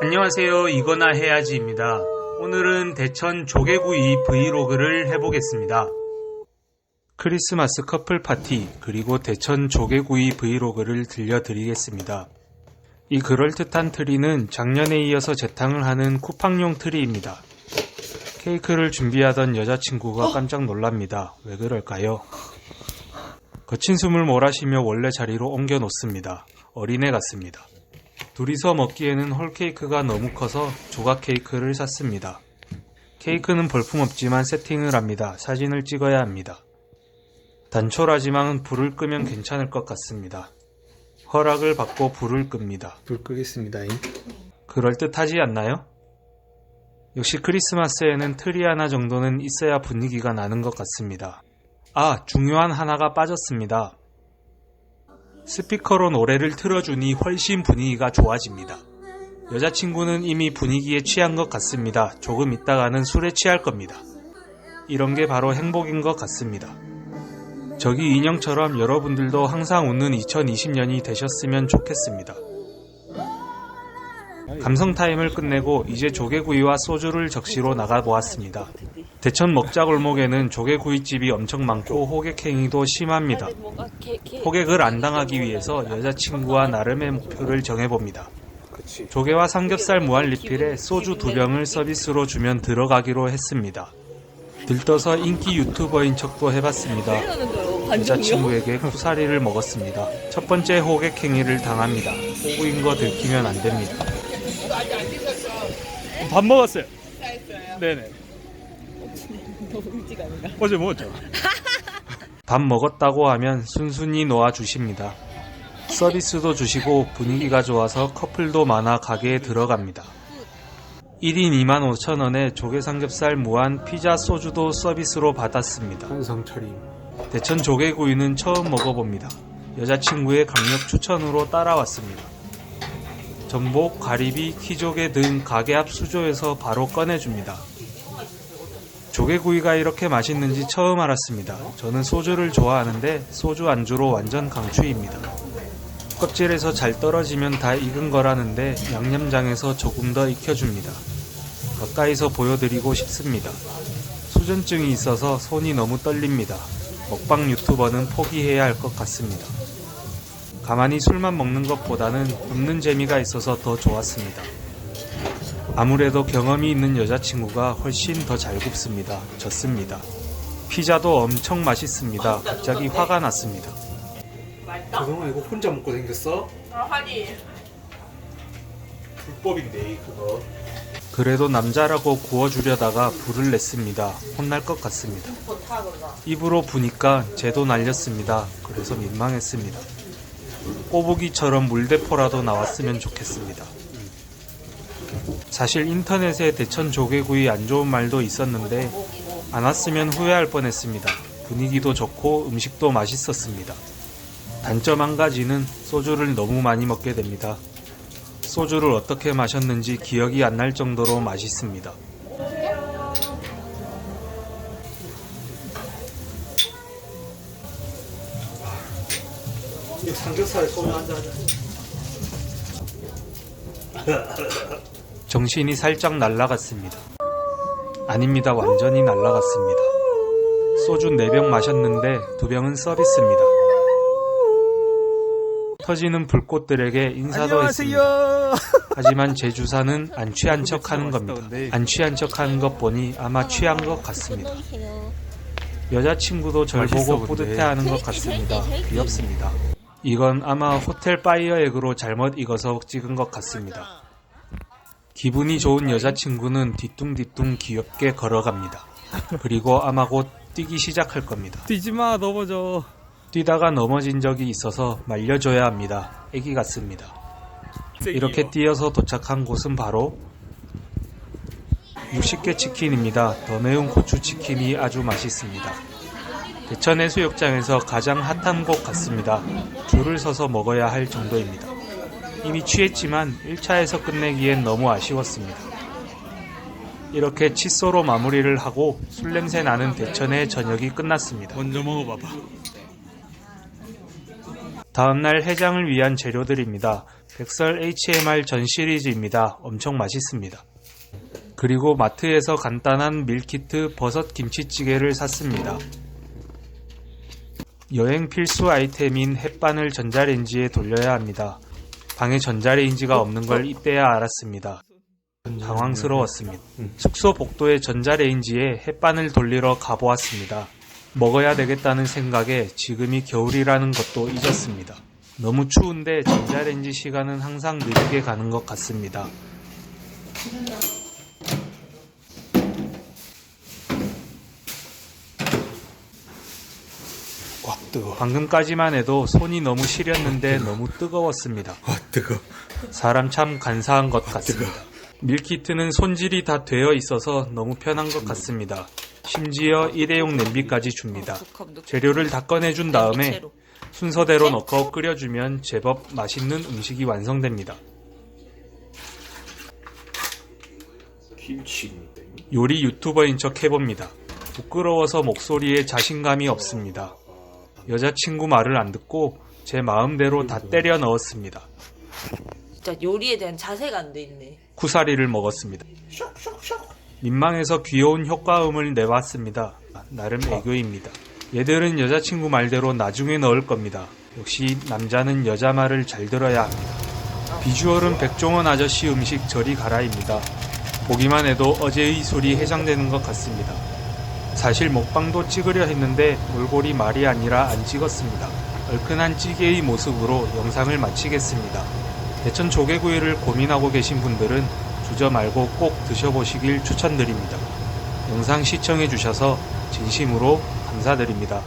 안녕하세요. 이거나 해야지입니다. 오늘은 대천 조개구이 브이로그를 해보겠습니다. 크리스마스 커플 파티 그리고 대천 조개구이 브이로그를 들려드리겠습니다. 이 그럴듯한 트리는 작년에 이어서 재탕을 하는 쿠팡용 트리입니다. 케이크를 준비하던 여자친구가 깜짝 놀랍니다. 왜 그럴까요? 거친 숨을 몰아쉬며 원래 자리로 옮겨 놓습니다. 어린애 같습니다. 둘이서 먹기에는 홀케이크가 너무 커서 조각 케이크를 샀습니다. 케이크는 볼품없지만 세팅을 합니다. 사진을 찍어야 합니다. 단촐하지만 불을 끄면 괜찮을 것 같습니다. 허락을 받고 불을 끕니다. 불 끄겠습니다. 그럴듯하지 않나요? 역시 크리스마스에는 트리 하나 정도는 있어야 분위기가 나는 것 같습니다. 아, 중요한 하나가 빠졌습니다. 스피커로 노래를 틀어주니 훨씬 분위기가 좋아집니다. 여자친구는 이미 분위기에 취한 것 같습니다. 조금 있다가는 술에 취할 겁니다. 이런 게 바로 행복인 것 같습니다. 저기 인형처럼 여러분들도 항상 웃는 2020년이 되셨으면 좋겠습니다. 감성 타임을 끝내고 이제 조개구이와 소주를 적시로 나가보았습니다. 대천 먹자골목에는 조개구이집이 엄청 많고 호객행위도 심합니다. 호객을 안 당하기 위해서 여자친구와 나름의 목표를 정해봅니다. 조개와 삼겹살 무한 리필에 소주 두 병을 서비스로 주면 들어가기로 했습니다. 들떠서 인기 유튜버인 척도 해봤습니다. 여자친구에게 쿠사리를 먹었습니다. 첫 번째 호객행위를 당합니다. 호구인 거 들키면 안 됩니다. 밥 먹었어요. 네네. 너무 아닌가? 어제 먹었죠. 밥 먹었다고 하면 순순히 놓아주십니다. 서비스도 주시고 분위기가 좋아서 커플도 많아 가게에 들어갑니다. 1인 25,000원에 조개 삼겹살 무한 피자 소주도 서비스로 받았습니다. 차림. 대천 조개구이는 처음 먹어봅니다. 여자친구의 강력 추천으로 따라왔습니다. 전복, 가리비, 키조개 등 가게 앞 수조에서 바로 꺼내줍니다. 조개구이가 이렇게 맛있는지 처음 알았습니다. 저는 소주를 좋아하는데 소주 안주로 완전 강추입니다. 껍질에서 잘 떨어지면 다 익은 거라는데 양념장에서 조금 더 익혀줍니다. 가까이서 보여드리고 싶습니다. 수전증이 있어서 손이 너무 떨립니다. 먹방 유튜버는 포기해야 할 것 같습니다. 가만히 술만 먹는 것보다는 굽는 재미가 있어서 더 좋았습니다. 아무래도 경험이 있는 여자친구가 훨씬 더 잘 굽습니다. 졌습니다. 피자도 엄청 맛있습니다. 갑자기 화가 났습니다. 그동안 이거 혼자 먹고 생겼어? 아, 하니. 불법인데 그거. 그래도 남자라고 구워주려다가 불을 냈습니다. 혼날 것 같습니다. 좋다. 입으로 부니까 제도 날렸습니다. 그래서 민망했습니다. 꼬부기처럼 물대포라도 나왔으면 좋겠습니다. 사실 인터넷에 대천 조개구이 안 좋은 말도 있었는데 안 왔으면 후회할 뻔했습니다. 분위기도 좋고 음식도 맛있었습니다. 단점 한 가지는 소주를 너무 많이 먹게 됩니다. 소주를 어떻게 마셨는지 기억이 안 날 정도로 맛있습니다. 이 삼겹살에 소주 한잔. 정신이 살짝 날라갔습니다. 아닙니다. 완전히 날라갔습니다. 소주 4병 마셨는데 2병은 서비스입니다. 터지는 불꽃들에게 인사도 했습니다. 하지만 제 주사는 안 취한 척 하는 겁니다. 안 취한 척 하는 것 보니 아마 취한 것 같습니다. 여자친구도 절 보고. 뿌듯해하는 것 같습니다. 귀엽습니다. 이건 아마 호텔 파이어 액으로 잘못 익어서 찍은 것 같습니다. 기분이 좋은 여자친구는 뒤뚱뒤뚱 귀엽게 걸어갑니다. 그리고 아마 곧 뛰기 시작할 겁니다. 뛰지 마 넘어져. 뛰다가 넘어진 적이 있어서 말려줘야 합니다. 애기 같습니다. 이렇게 뛰어서 도착한 곳은 바로 60개 치킨입니다. 더 매운 고추 치킨이 아주 맛있습니다. 대천 해수욕장에서 가장 핫한 곳 같습니다. 줄을 서서 먹어야 할 정도입니다. 이미 취했지만 1차에서 끝내기엔 너무 아쉬웠습니다. 이렇게 칫소로 마무리를 하고 술 냄새 나는 대천의 저녁이 끝났습니다. 먼저 먹어봐봐. 다음날 해장을 위한 재료들입니다. 백설 HMR 전 시리즈입니다. 엄청 맛있습니다. 그리고 마트에서 간단한 밀키트 버섯 김치찌개를 샀습니다. 여행 필수 아이템인 햇반을 전자레인지에 돌려야 합니다. 방에 전자레인지가 없는 걸 이때야 알았습니다. 당황스러웠습니다. 숙소 복도의 전자레인지에 햇반을 돌리러 가보았습니다. 먹어야 되겠다는 생각에 지금이 겨울이라는 것도 잊었습니다. 너무 추운데 전자레인지 시간은 항상 느리게 가는 것 같습니다. 뜨거. 방금까지만 해도 손이 너무 시렸는데 너무 뜨거웠습니다. 와 뜨거. 사람 참 간사한 것 같습니다. 밀키트는 손질이 다 되어 있어서 너무 편한 것 같습니다. 심지어 일회용 냄비까지 줍니다. 재료를 다 꺼내준 다음에 순서대로 넣고 끓여주면 제법 맛있는 음식이 완성됩니다. 요리 유튜버인 척 해봅니다. 부끄러워서 목소리에 자신감이 없습니다. 여자친구 말을 안 듣고 제 마음대로 다 때려 넣었습니다. 진짜 요리에 대한 자세가 안 돼 있네. 쿠사리를 먹었습니다. 민망해서 귀여운 효과음을 내봤습니다. 나름 애교입니다. 얘들은 여자친구 말대로 나중에 넣을 겁니다. 역시 남자는 여자 말을 잘 들어야 합니다. 비주얼은 백종원 아저씨 음식 저리 가라입니다. 보기만 해도 어제의 술이 해장되는 것 같습니다. 사실 먹방도 찍으려 했는데 몰골이 말이 아니라 안 찍었습니다. 얼큰한 찌개의 모습으로 영상을 마치겠습니다. 대천 조개구이를 고민하고 계신 분들은 주저 말고 꼭 드셔보시길 추천드립니다. 영상 시청해주셔서 진심으로 감사드립니다.